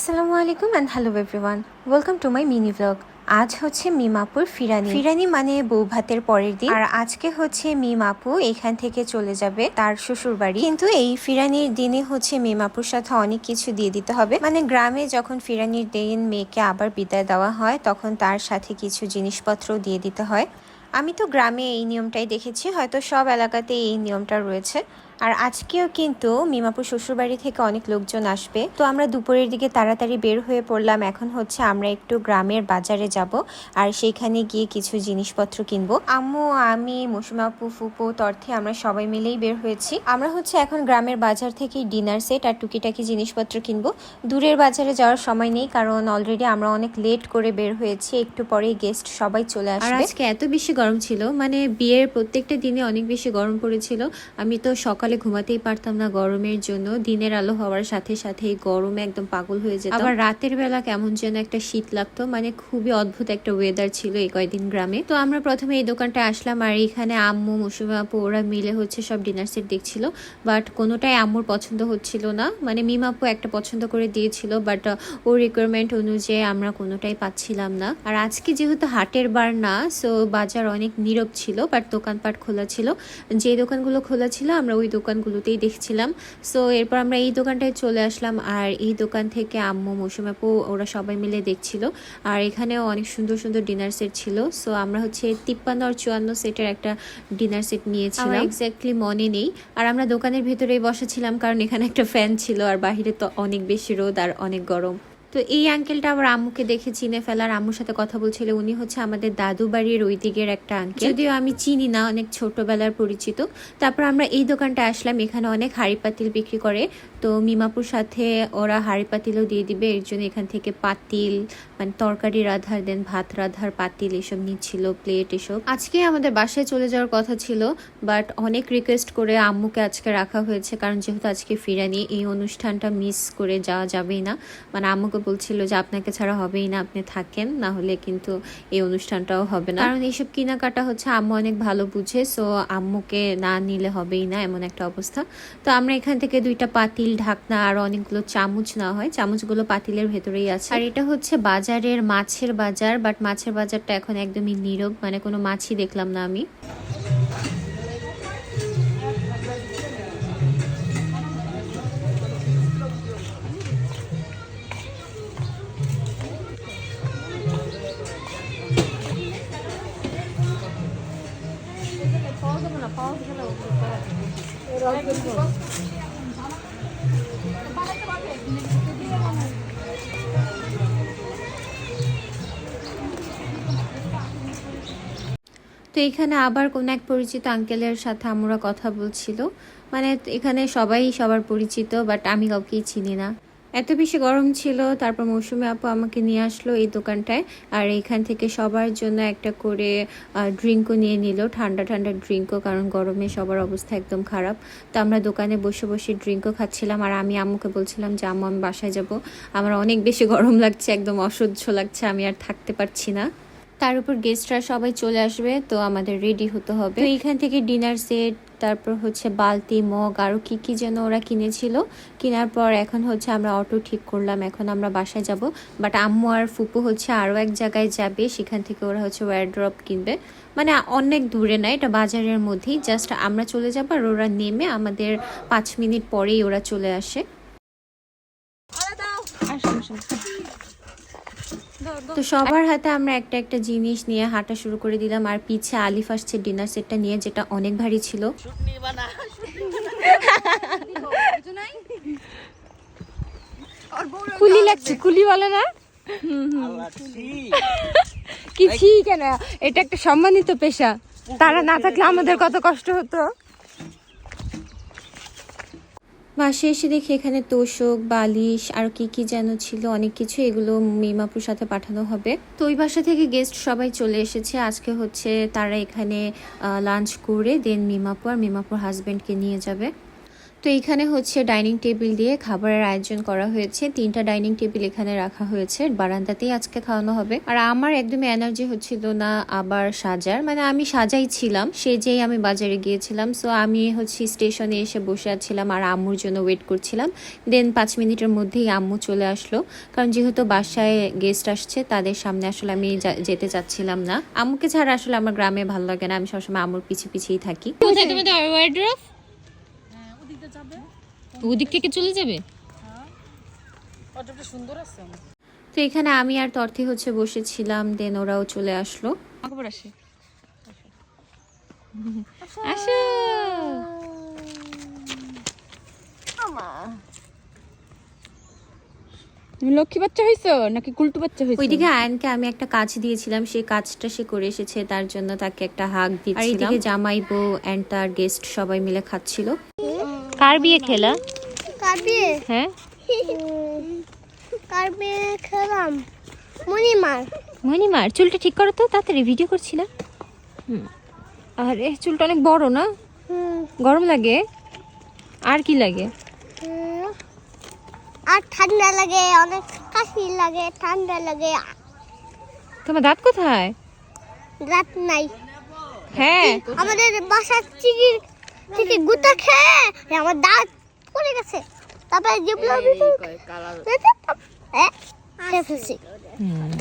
আসসালামু আলাইকুম and hello everyone welcome to my mini blog আজ হচ্ছে মিমাপুর ফিরানি। ফিরানি মানে বউ ভাতের পরের দিন। আর আজকে হচ্ছে মিমাপু এখান থেকে চলে যাবে তার শ্বশুর বাড়ি কিন্তু এই ফিরানির দিনে হচ্ছে মিমাপুর সাথে অনেক কিছু দিয়ে দিতে হবে। মানে গ্রামে যখন ফিরানির দিন মেয়েকে আবার বিদায় দেওয়া হয়, তখন তার সাথে কিছু জিনিসপত্র দিয়ে দিতে হয়। আমি তো গ্রামে এই নিয়মটাই দেখেছি, হয়তো সব এলাকাতে এই নিয়মটা রয়েছে। আর আজকেও কিন্তু মিমাপুর শ্বশুরবাড়ি থেকে অনেক লোকজন আসবে। তো আমরা দুপুরের দিকে তাড়াতাড়ি বের হয়ে পড়লাম। এখন হচ্ছে আমরা একটু গ্রামের বাজারে যাব আর সেইখানে গিয়ে কিছু জিনিসপত্র কিনবো। আম্মু আমি মৌসুমাপু ফুপু তর্থে আমরা সবাই মিলেই বের হয়েছি। আমরা হচ্ছে এখন গ্রামের বাজার থেকে ডিনার সেট আর টুকিটাকি জিনিসপত্র কিনবো। দূরের বাজারে যাওয়ার সময় নেই কারণ অলরেডি আমরা অনেক লেট করে বের হয়েছি। একটু পরেই গেস্ট সবাই চলে আর আসবে। আজকে এত বেশি গরম ছিল। মানে বিয়ের প্রত্যেকটা দিনে অনেক বেশি গরম পড়েছিল। আমি তো সকালে ঘুমাতেই পারতাম না গরমের জন্য। দিনের আলো হওয়ার সাথে সাথে এই গরমে একদম পাগল হয়ে যেত। আবার রাতের বেলা কেমন যেন একটা শীত লাগতো মানে খুবই অদ্ভুত একটা ওয়েদার ছিল এই কয়দিন গ্রামে। তো আমরা প্রথমে এই দোকানটা আসলাম আর এখানে আম্মু, মুসুমা, আপু, ওরা মিলে হচ্ছে সব ডিনার সেট দেখছিল। বাট কোনোটাই আম্মুর পছন্দ হচ্ছিল না। মানে মিমাপু একটা পছন্দ করে দিয়েছিল বাট ওর রিকোয়ারমেন্ট অনুযায়ী আমরা কোনোটাই পাচ্ছিলাম না। আর আজকে যেহেতু হাটের বার না সো বাজার অনেক নীরব ছিল বাট দোকানপাট খোলা ছিল। যে দোকানগুলো খোলা ছিল, আমরা ওই দোকানগুলোতেই দেখছিলাম। সো এরপর আমরা এই দোকানটায় চলে আসলাম আর এই দোকান থেকে আম্মু মৌসুমাপু ওরা সবাই মিলে দেখছিল। আর এখানেও অনেক সুন্দর সুন্দর ডিনার সেট ছিল। সো আমরা হচ্ছে তিপ্পান্ন আর চুয়ান্ন সেটের একটা ডিনার সেট নিয়েছিলাম। এক্স্যাক্টলি মনে নেই। আর আমরা দোকানের ভেতরেই বসেছিলাম কারণ এখানে একটা ফ্যান ছিল আর বাহিরে তো অনেক বেশি রোদ আর অনেক গরম। তো এই আঙ্কেলটা আমার আম্মুকে দেখে চিনে ফেলার আম্মুর সাথে কথা বলছিল। উনি হচ্ছে আমাদের দাদু বাড়ির ওই দিকের একটা আঙ্কেল যদিও আমি চিনি না, অনেক ছোটবেলার পরিচিত। তারপর আমরা এই দোকানটা আসলাম, এখানে অনেক হাড়ি পাতিল বিক্রি করে। তো মিমাপুর সাথে ওরা হাড়ি পাতিলও দিয়ে দিবে, এর জন্য এখান থেকে পাতিল মানে তরকারি রাধার দেন ভাত রাধার, পাতিল এসব নিচ্ছিল প্লেট এসব। আজকে আমাদের বাসায় চলে যাওয়ার কথা ছিল বাট অনেক রিকোয়েস্ট করে আম্মুকে আজকে রাখা হয়েছে, কারণ যেহেতু আজকে ফিরানি, এই অনুষ্ঠানটা মিস করে যাওয়া যাবেই না। মানে আম্মুকে বলছিল যে, আপনাকে ছাড়া হবেই না, আপনি থাকেন, না হলে কিন্তু এই অনুষ্ঠানটাও হবে না। কারণ এইসব কেনাকাটা হচ্ছে, আম্মু অনেক ভালো বুঝে সো আম্মুকে না নিলে হবেই না, এমন একটা অবস্থা। তো আমরা এখান থেকে দুইটা পাতিল ঢাকনা আর অনেকগুলো চামচ না হয়। চামচগুলো পাতিলের ভেতরেই আছে। আর এটা হচ্ছে বাজারের মাছের বাজার, বাট মাছের বাজারটা এখন একদমই নীরব মানে কোনো মাছই দেখলাম না আমি। এখানে আবার কোন এক পরিচিত আঙ্কেলের সাথে আমরা কথা বলছিল। মানে এখানে সবাই সবার পরিচিত বাট আমি কাউকেই চিনি না। এত বেশি গরম ছিল, তারপর মৌসুমি আপু আমাকে নিয়ে আসলো এই দোকানটায়। আর এখান থেকে সবার জন্য একটা করে ড্রিঙ্কও নিয়ে নিল। ঠান্ডা ঠান্ডা ড্রিঙ্কও কারণ গরমে সবার অবস্থা একদম খারাপ। তো আমরা দোকানে বসে বসে ড্রিঙ্কও খাচ্ছিলাম। আর আমি আম্মুকে বলছিলাম যে, আম্মু, আমি বাসায় যাব। আমার অনেক বেশি গরম লাগছে, একদম অসহ্য লাগছে, আমি আর থাকতে পারছি না। তার উপর গেস্টরা সবাই চলে আসবে, তো আমাদের রেডি হতে হবে। তো এইখান থেকে ডিনার সেট তারপর হচ্ছে বালতি, মগ আরও কি কি যেন ওরা কিনেছিল। কেনার পর এখন হচ্ছে আমরা অটো ঠিক করলাম, এখন আমরা বাসায় যাব। বাট আম্মু আর ফুপু হচ্ছে আরও এক জায়গায় যাবে, সেখান থেকে ওরা হচ্ছে ওয়ারড্রপ কিনবে। মানে অনেক দূরে না, এটা বাজারের মধ্যেই। জাস্ট আমরা চলে যাব আর ওরা নেমে আমাদের পাঁচ মিনিট পরেই ওরা চলে আসে। তো সবার হাতে আমরা একটা একটা জিনিস নিয়ে হাঁটা শুরু করে দিলাম। আর পিছে আলিফ আসছে ডিনার সেটটা নিয়ে যেটা অনেক ভারী ছিল। কুলি লাগছে কুলি বলে না? কি ছি কেন? এটা একটা সম্মানিত পেশা। তারা না থাকলে আমাদের কত কষ্ট হতো? বাসে এসে দেখি এখানে তোষক, বালিশ, আর কি কি যেন ছিল, অনেক কিছু এগুলো মিমাপুর সাথে পাঠানো হবে। তো ওই বাসা থেকে গেস্ট সবাই চলে এসেছে। আজকে হচ্ছে তারা এখানে লাঞ্চ করে দেন মিমাপুর আর মিমাপুর হাজব্যান্ডকে নিয়ে যাবে। তো এখানে হচ্ছে ডাইনিং টেবিল দিয়ে খাবারের আয়োজন করা হয়েছে। তিনটা ডাইনিং টেবিল এখানে রাখা হয়েছে। বারান্দাতেই আজকে খাওয়ানো হবে। আর আমার একদমই এনার্জি হচ্ছিল না আবার সাজার। মানে আমি সাজাই ছিলাম, সেজেই আমি বাজারে গিয়েছিলাম। সো আমি হচ্ছে স্টেশনে এসে বসে আছিলাম আর আম্মুর জন্য ওয়েট করছিলাম। দেন পাঁচ মিনিটের মধ্যেই আম্মু চলে আসলো। কারণ যেহেতু বাসায় গেস্ট আসছে, তাদের সামনে আসলে আমি যেতে চাচ্ছিলাম না। আম্মুকে ছাড়া আসলে আমার গ্রামে ভালো লাগে না। আমি সবসময় আম্মুর পিছিয়ে পিছিয়েই থাকি। ওদিক থেকে চলে যাবে? তো এখানে আমি আর তর্থি হচ্ছে বসেছিলাম দেন ওরাও চলে আসলো। খবর আসে। আসো। তুমি লক্ষ্মী বাচ্চা হইছো নাকি কুলটু বাচ্চা হইছো? ওইদিকে আয়নকে আমি একটা কাজ দিয়েছিলাম সেই কাজটা সে করে এসেছে তার জন্য তাকে একটা হাগ দিচ্ছিলাম আর এদিকে জামাই বউ এন্ড তার গেস্ট সবাই মিলে খাচ্ছিল। কার বিয়ে খেলা? কার বিয়ে? হ্যাঁ? কার বিয়ে খেলাম? মণিমার। মণিমার চুলটা ঠিক করো তো তাড়াতাড়ি ভিডিও করছিলাম। আরে চুলটা অনেক বড় না? গরম লাগে? আর কি লাগে? আর ঠান্ডা লাগে অনেক কাশি লাগে ঠান্ডা লাগে। তোমার দাঁত কোথায়? রাত নাই। হ্যাঁ। আমাদের বাসার চিকির থেকে গুতা খেয়ে আমার দাঁত পড়ে গেছে। তারপরে জিবলো খেয়ে ফেলছি। তারপর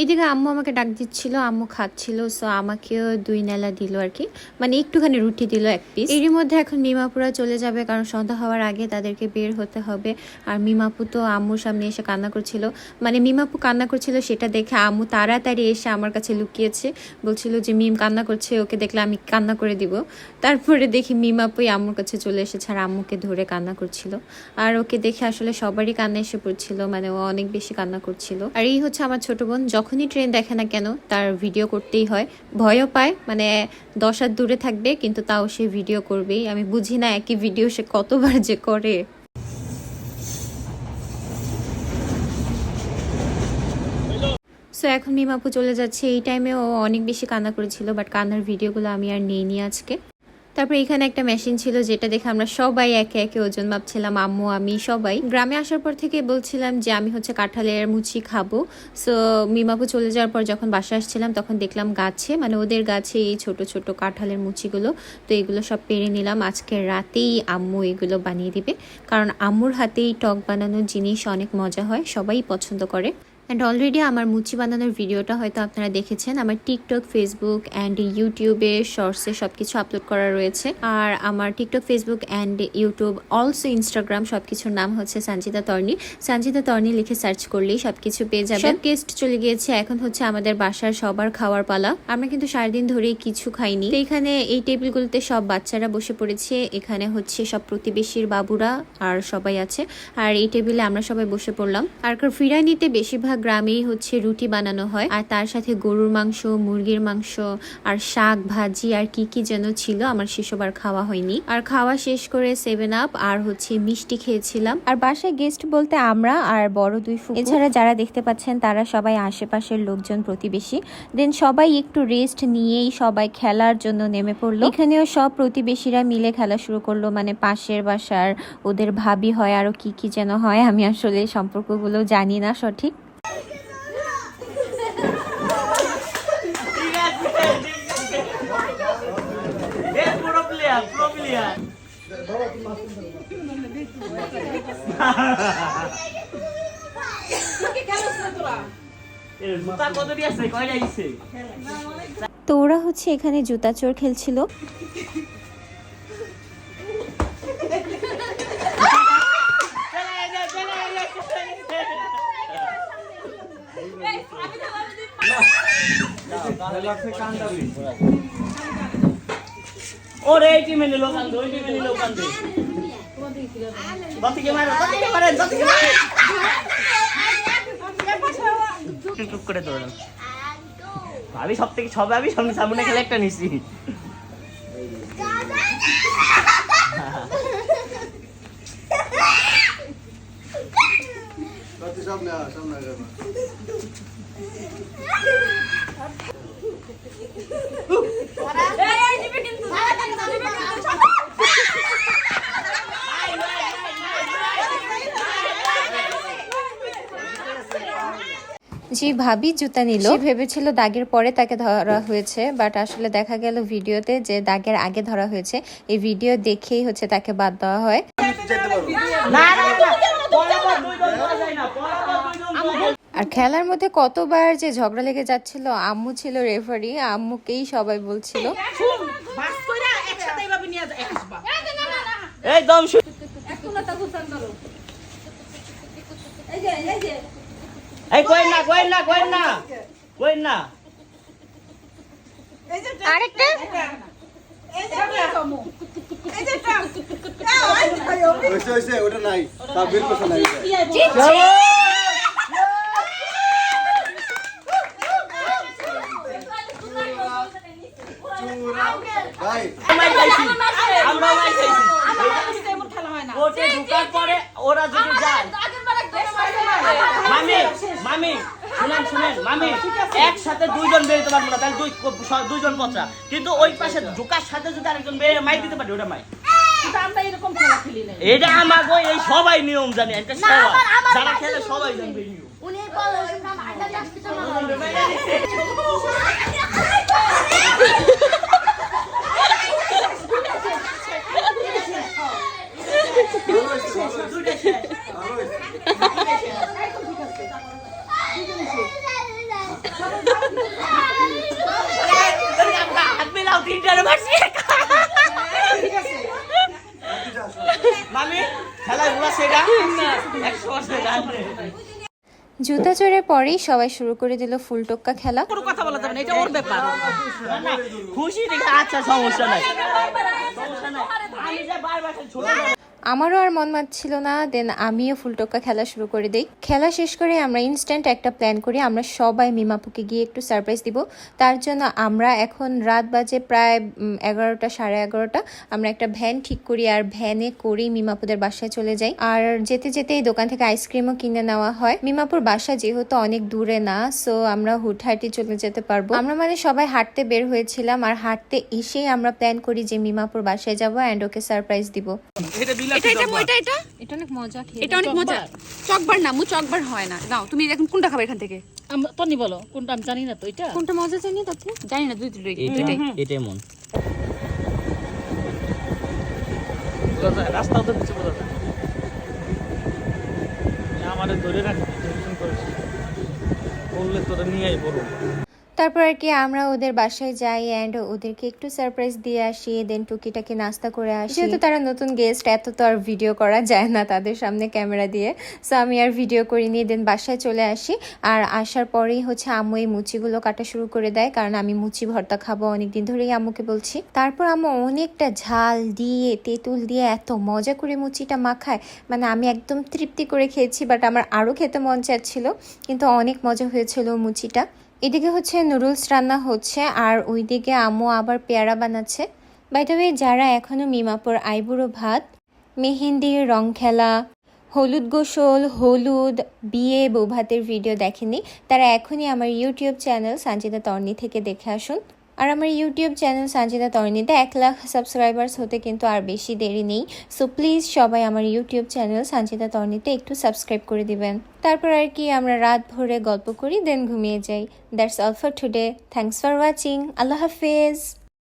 এদিকে আম্মু আমাকে ডাক দিচ্ছিল, আম্মু খাচ্ছিল সো আমাকেও দুই নেলা দিল আর কি মানে একটুখানি রুটি দিল এক পিস এরই মধ্যে এখন মিমাপুরা চলে যাবে, কারণ সন্ধ্যা হওয়ার আগে তাদেরকে বের হতে হবে। আর মিমাপু তো আম্মুর সামনে এসে কান্না করছিল। মানে মিমাপু কান্না করছিল সেটা দেখে আম্মু তাড়াতাড়ি এসে আমার কাছে লুকিয়েছে। বলছিল যে, মিম কান্না করছে, ওকে দেখলে আমি কান্না করে দিব। তারপরে দেখি মিমাপুই আম্মুর কাছে চলে এসেছে আর আম্মুকে ধরে কান্না করছিল। আর ওকে দেখে আসলে সবারই কান্না এসে পড়ছিল মানে ও অনেক বেশি কান্না করছিল। আর এই হচ্ছে আমার ছোট বোন যখনই ট্রেন দেখে না কেন, তার ভিডিও করতেই হয়। ভয়ও পায় মানে দশ হাত দূরে থাকবে, কিন্তু তাও সে ভিডিও করবেই। আমি বুঝি না একই ভিডিও সে কতবার যে করে। সো এখন মিমাপু চলে যাচ্ছে। এই টাইমে ও অনেক বেশি কান্না করেছিল বাট কান্নার ভিডিওগুলো আমি আর নেইনি আজকে। তারপর এখানে একটা মেশিন ছিল যেটা দেখে আমরা সবাই একে একে ওজন মাপছিলাম, আম্মু, আমি, সবাই। গ্রামে আসার পর থেকে বলছিলাম যে, আমি হচ্ছে কাঁঠালের মুচি খাব। সো মিমাপু চলে যাওয়ার পর যখন বাসা আসছিলাম, তখন দেখলাম গাছে মানে ওদের গাছে এই ছোট ছোট কাঁঠালের মুচিগুলো। তো এগুলো সব পেরে নিলাম। আজকে রাতেই আম্মু এগুলো বানিয়ে দিবে। কারণ আম্মুর হাতেই টক বানানোর জিনিস অনেক মজা হয়, সবাই পছন্দ করে। অ্যান্ড অলরেডি আমার মুচি বানানোর ভিডিওটা হয়তো আপনারা দেখেছেন। আমার টিকটক ফেসবুক অ্যান্ড ইউটিউবে শর্টসে সব কিছু আপলোড করা রয়েছে। আর আমার TikTok Facebook and YouTube also Instagram সব কিছুর নাম হচ্ছে সঞ্জিতা তর্নি সঞ্জিতা তর্নি লিখে সার্চ করলেই সব কিছু পেয়ে সব গেস্ট চলে গিয়েছে। এখন হচ্ছে আমাদের বাসার সবার খাওয়ার পালা। আমরা কিন্তু সারাদিন ধরেই কিছু খাইনি। এখানে এই টেবিলগুলোতে সব বাচ্চারা বসে পড়েছে। এখানে হচ্ছে সব প্রতিবেশীর বাবুরা আর সবাই আছে। আর এই টেবিলে আমরা সবাই বসে পড়লাম। আর ফিরাই নিতে বেশিরভাগ গ্রামেই হচ্ছে রুটি বানানো হয়। আর তার সাথে গরুর মাংস, মুরগির মাংস আর শাক, ভাজি আর কি কি যেন ছিল, আমার সেসব আর খাওয়া হয়নি। আর খাওয়া শেষ করে সেভেন আপ আর হচ্ছে মিষ্টি খেয়েছিলাম। আর বাসায় গেস্ট বলতে আমরা আর বড় দুই ফুপু। এছাড়া যারা দেখতে পাচ্ছেন, তারা সবাই আশেপাশের লোকজন প্রতিবেশী। দেন সবাই একটু রেস্ট নিয়েই সবাই খেলার জন্য নেমে পড়ল। এখানেও সব প্রতিবেশীরা মিলে খেলা শুরু করল। মানে পাশের বাসার ওদের ভাবি হয়, আরও কি কি যেন হয়, আমি আসলে সম্পর্কগুলো জানি না সঠিক এ পুরো প্লেয়ার পুরো প্লেয়ার জুতা কত দিয়েছে কয়টা দিছে তো ওরা হচ্ছে এখানে জুতা চোর খেলছিল। ওরে, এই টিমে নিলো কান্দে ওই টিমে নিলো কান্দে দতিকে মারো দতিকে মারে দতিকে মারে। টুক করে দৌড়ান আমি সব থেকে সব আমি সামনে সামনে খেলে একটা নিছি। সামনে সামনে। জি ভাবি জুতা নিল। ভেবেছিল দাগের পরে তাকে ধরা হয়েছে বাট আসলে দেখা গেল ভিডিওতে যে দাগের আগে ধরা হয়েছে এই ভিডিও দেখেই হচ্ছে তাকে বাদ দেওয়া হয়। আর খেলার মধ্যে কতবার যে ঝগড়া লেগে যাচ্ছিল আম্মু ছিল রেফারি আম্মুকেই সবাই বলছিল। আরেকটা? ওটা নাই তার বের করছে নাই ভাই মাই খাইছি আমরা মাই খাইছি কোর্টে ঢোকার পরে ওরা যদি যায়। মামি মামি শুনেন শুনেন মামি একসাথে দুইজন বেরোতে পারব না তাহলে দুই দুইজন পচা। কিন্তু ওই পাশে ঢোকার সাথে যদি আরেকজন বেরিয়ে মাই দিতে পারি ওটা মাই। এটা আমার এই সবাই নিয়ম জানে এটা সবাই যারা খেলে সবাই জানবে নিয়ম। উনি বলেন না আড্ডা যাচ্ছে হাত মিলাও তিনটারে মারছি মামি খেলায় উড়া সেটা একশো বছর জানবে জুতা চোরের পরেই সবাই শুরু করে দিল ফুল টোক্কা খেলা। না, খুশি দেখে আচ্ছা সমস্যা নাই। সমস্যা নাই। আমি যে বারবার খালি ছোট বড় আমারও আর মন মানছিল না দেন আমিও ফুলটক্কা খেলা শুরু করে দিই। খেলা শেষ করে আমরা ইনস্ট্যান্ট একটা প্ল্যান করি, আমরা সবাই মিমাপুকে গিয়ে একটু সারপ্রাইজ দিব। তার জন্য আমরা এখন রাত বাজে প্রায় এগারোটা, সাড়ে এগারোটা। আমরা একটা ভ্যান ঠিক করি আর ভ্যানে করেই মিমাপুদের বাসায় চলে যাই। আর যেতে যেতে এই দোকান থেকে আইসক্রিমও কিনে নেওয়া হয়। মিমাপুর বাসা যেহেতু অনেক দূরে না সো আমরা হুটহাটি চলে যেতে পারব। আমরা মানে সবাই হাঁটতে বের হয়েছিলাম, আর হাঁটতে এসেই আমরা প্ল্যান করি যে মিমাপুর বাসায় যাব অ্যান্ড ওকে সারপ্রাইজ দিব। এটা এটা এটা এটা? এটা অনেক মজা এটা অনেক মজা। চকবার না মু চকবার হয় না। নাও তুমি এখন কোনটা খাবে এখান থেকে? তনি বলো কোনটা আমি জানি না তো এটা? কোনটা মজা জানি তাতে জানি না দুই দুটোই এটাই এটাই মন। রাস্তা তো কিছু বোঝা যায় আমাদের ধরে রাখি টেনশন বললে তোরা নিয়েই বলো তারপর আর কি আমরা ওদের বাসায় যাই অ্যান্ড ওদেরকে একটু সারপ্রাইজ দিয়ে আসি দেন টুকিটাকি নাস্তা করে আসি। যেহেতু তারা নতুন গেস্ট এত তো আর ভিডিও করা যায় না তাদের সামনে ক্যামেরা দিয়ে। সো আমি আর ভিডিও করিনি দেন বাসায় চলে আসি। আর আসার পরেই হচ্ছে আম্মু এই মুচিগুলো কাটা শুরু করে দেয়, কারণ আমি মুচি ভর্তা খাব অনেকদিন ধরেই আম্মুকে বলছি। তারপর আম্মু অনেকটা ঝাল দিয়ে, তেঁতুল দিয়ে এত মজা করে মুচিটা মাখায়। মানে আমি একদম তৃপ্তি করে খেয়েছি বাট আমার আরও খেতে মন চাচ্ছিল, কিন্তু অনেক মজা হয়েছিল মুচিটা। এদিকে হচ্ছে নুডলস রান্না হচ্ছে, আর ওইদিকে আম্মু আবার পেয়ারা বানাচ্ছে। বাইটাবে যারা এখনও মিমাপুর আইবুড়ো ভাত, মেহেন্দি, রং খেলা, হলুদ গোসল, হলুদ, বিয়ে, বৌভাতের ভিডিও দেখেনি তারা এখনই আমার ইউটিউব চ্যানেল সঞ্জিতা তর্নি থেকে দেখে আসুন। আর আমার ইউটিউব চ্যানেল সঞ্জিতা তরণীতে এক লাখ সাবস্ক্রাইবার্স হতে কিন্তু আর বেশি দেরি নেই। সো প্লিজ সবাই আমার ইউটিউব চ্যানেল সঞ্জিতা তরণীতে একটু সাবস্ক্রাইব করে দিবেন। তারপর আর কি আমরা রাত ভরে গল্প করি দেন ঘুমিয়ে যাই। That's all for today thanks for watching Allah Hafiz.